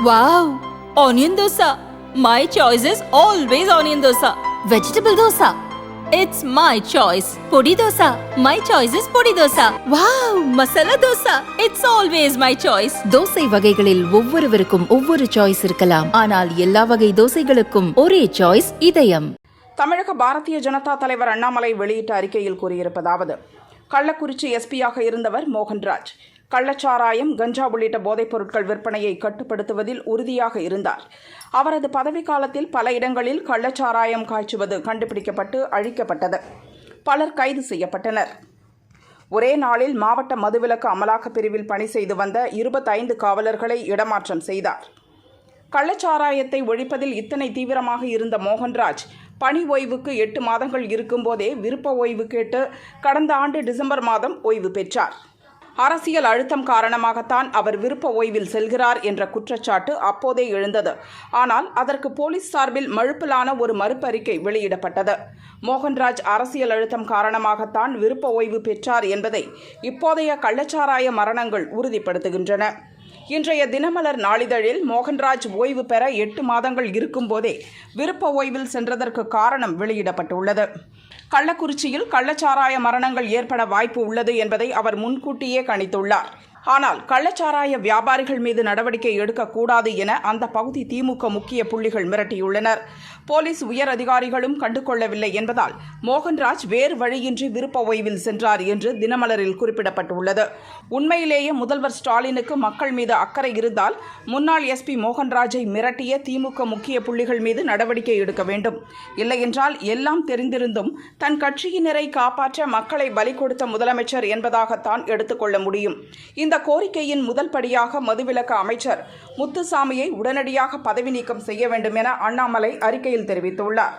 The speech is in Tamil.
Wow! Onion dosa. My choice is always onion dosa. Vegetable dosa. It's my choice. Podi dosa. My choice is podi dosa. Wow! Masala dosa. It's always my choice. Dosa வகைகளில் ஒவ்வொருவருக்கும் ஒவ்வொரு சாய்ஸ் இருக்கலாம் ஆனால் எல்லா வகை தோசைகளுக்கும் ஒரே சாய்ஸ் இதயம் தமிழக பாரதிய ஜனதா தலைவர் அண்ணாமலை வெளியிட்ட அறிக்கையில் கூறியிருப்பதாவது கள்ளக்குறிச்சி எஸ்பியாக இருந்தவர் மோகன்ராஜ் கள்ளச்சாராயம் கஞ்சா உள்ளிட்ட போதைப் பொருட்கள் விற்பனையை கட்டுப்படுத்துவதில் உறுதியாக இருந்தார். அவரது பதவிக்காலத்தில் பல இடங்களில் கள்ளச்சாராயம் காய்ச்சுவது கண்டுபிடிக்கப்பட்டு அழிக்கப்பட்டது. பலர் கைது செய்யப்பட்டனர். ஒரே நாளில் மாவட்ட மதுவிலக்கு அமலாக்கப் பிரிவில் பணி செய்து வந்த இருபத்தைந்து காவலர்களை இடமாற்றம் செய்தார். கள்ளச்சாராயத்தை ஒழிப்பதில் இத்தனை தீவிரமாக இருந்த மோகன்ராஜ் பணி ஓய்வுக்கு எட்டு மாதங்கள் இருக்கும்போதே விருப்ப ஓய்வு கேட்டு கடந்த ஆண்டு டிசம்பர் மாதம் ஓய்வு பெற்றார். அரசியல் அழுத்தம் காரணமாகத்தான் அவர் விருப்ப ஓய்வில் செல்கிறார் என்ற குற்றச்சாட்டு அப்போதே எழுந்தது. ஆனால் அதற்கு போலீஸ் சார்பில் மழுப்பலான ஒரு மறுப்பறிக்கை வெளியிடப்பட்டது. மோகன்ராஜ் அரசியல் அழுத்தம் காரணமாகத்தான் விருப்ப ஓய்வு பெற்றார் என்பதை இப்போதைய கள்ளச்சாராய மரணங்கள் உறுதிப்படுத்துகின்றன. இன்றைய தினமலர் நாளிதழில் மோகன்ராஜ் ஓய்வு பெற எட்டு மாதங்கள் இருக்கும்போதே விருப்ப ஓய்வில் சென்றதற்கு காரணம் வெளியிடப்பட்டுள்ளது. கள்ளக்குறிச்சியில் கள்ளச்சாராய மரணங்கள் ஏற்பட வாய்ப்பு உள்ளது என்பதை அவர் முன்கூட்டியே கணித்துள்ளார். ஆனால் கள்ளச்சாராய வியாபாரிகள் மீது நடவடிக்கை எடுக்கக்கூடாது என அந்த பகுதி திமுக முக்கிய புள்ளிகள் மிரட்டியுள்ளனர். போலீஸ் உயர் அதிகாரிகளும் கண்டுகொள்ளவில்லை என்பதால் மோகன்ராஜ் வேறு வழியின்றி விருப்ப ஓய்வில் சென்றார் என்று தினமலரில் குறிப்பிடப்பட்டுள்ளது. உண்மையிலேயே முதல்வர் ஸ்டாலினுக்கு மக்கள் மீது அக்கறை இருந்தால் முன்னாள் எஸ்பி மோகன்ராஜை மிரட்டிய திமுக முக்கிய புள்ளிகள் மீது நடவடிக்கை எடுக்க வேண்டும். இல்லையென்றால் எல்லாம் தெரிந்திருந்தும் தன் கட்சியினரை காப்பாற்ற மக்களை பலி கொடுத்த முதலமைச்சர் என்பதாகத்தான் எடுத்துக்கொள்ள முடியும். இந்த கோரிக்கையின் முதல் படியாக மதுவிலக்கு அமைச்சர் முத்துசாமியை உடனடியாக பதவி நீக்கம் செய்ய வேண்டும் என அண்ணாமலை அறிக்கையில் தெரிவித்துள்ளார்.